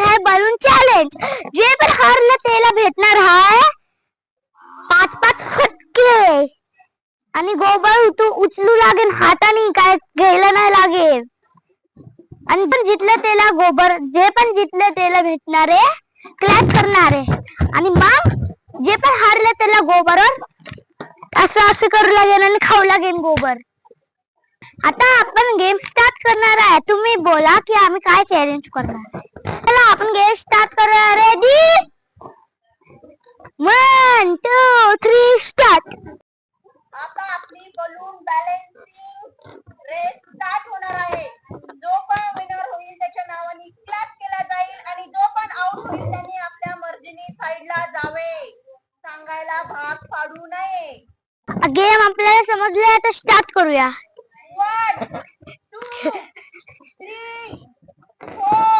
घेणार आहे balloon challenge जे पण हारलं त्याला भेटणार आहे. पाच पाच फटके. आणि गोबर तू उचलू लागेल हाताने काय घ्यायला नाही लागेल. आणि पण जितलं त्याला गोबर जे पण जितलं त्याला भेटणार आहे क्लॅप करणार आहे. आणि मग जे पण हारलं त्याला गोबरवर असं असं करू लागेल आणि खाऊ लागेल गोबर. आता आपण गेम स्टार्ट करणार आहे. तुम्ही बोला की आम्ही काय चॅलेंज करणार आपण गेम स्टार्ट करूया. Ready one two three start आता आपली बलून बॅलेन्सिंग रेस स्टार्ट होणार आहे. जो पण विनर होईल त्याच्या नावाने क्लॅप केला जाईल आणि जो पण आउट होईल त्यांनी आपल्या मर्जीने साईडला जावे. सांगायला भाग पाडू नये. गेम आपल्याला समजले आता स्टार्ट करूया. One two three four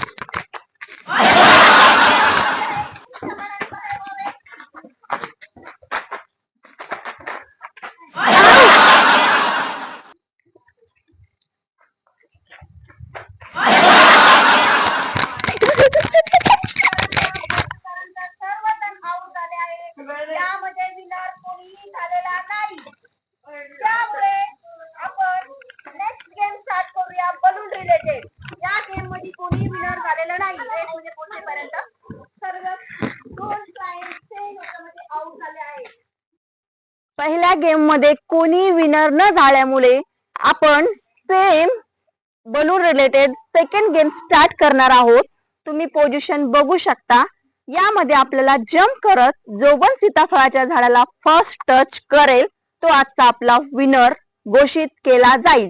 balloon या गेममध्ये कोणी विनर झालेलं नाही. एक म्हणजे पोहोचेपर्यंत सर्व दोन टाइम याच्यामध्ये आउट झाले आहे पहिल्या गेममध्ये कोणी विनर न झाल्यामुळे आपण same balloon related second game start करणार आहोत. तुम्ही पोझिशन बघू शकता. यामध्ये आपल्याला जम्प करत जो पण सीताफळाच्या झाडाला फर्स्ट टच करेल. तो आजचा आपला विनर घोषित केला जाईल.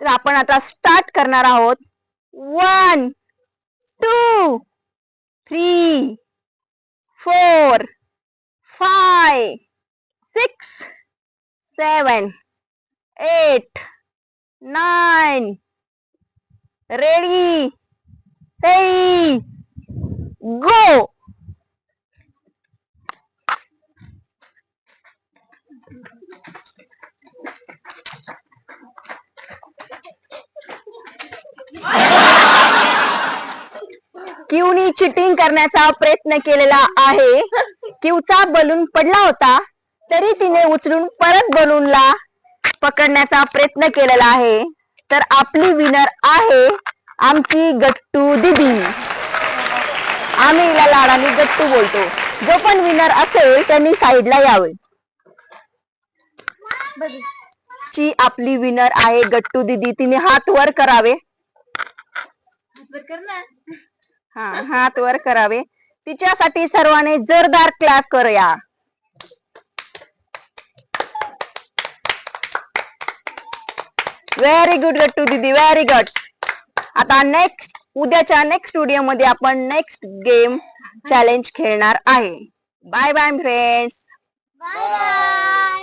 तर आपण आता स्टार्ट करणार आहोत. One two three four five six seven eight nine ready hey go क्यूनी cheating करण्याचा प्रयत्न केलेला आहे. क्यूचा बलून पडला होता तरी तिने उचलून परत बलूनला पकडण्याचा प्रयत्न केलेला आहे. तर आपली विनर आहे आमची गट्टू दिदी. आम्ही हिला लाडाने गट्टू बोलतो. जो पण विनर असेल त्यांनी साईडला यावे. ची आपली विनर आहे गट्टू दिदी. तिने हात वर करावे. हा हात वर करावे. तिच्यासाठी सर्वांनी जोरदार क्लॅप करूया. व्हेरी गुड गट्टू दीदी व्हेरी गुड आता नेक्स्ट उद्याच्या नेक्स्ट स्टुडिओ मध्ये आपण नेक्स्ट गेम चॅलेंज खेळणार आहे. Bye bye friends bye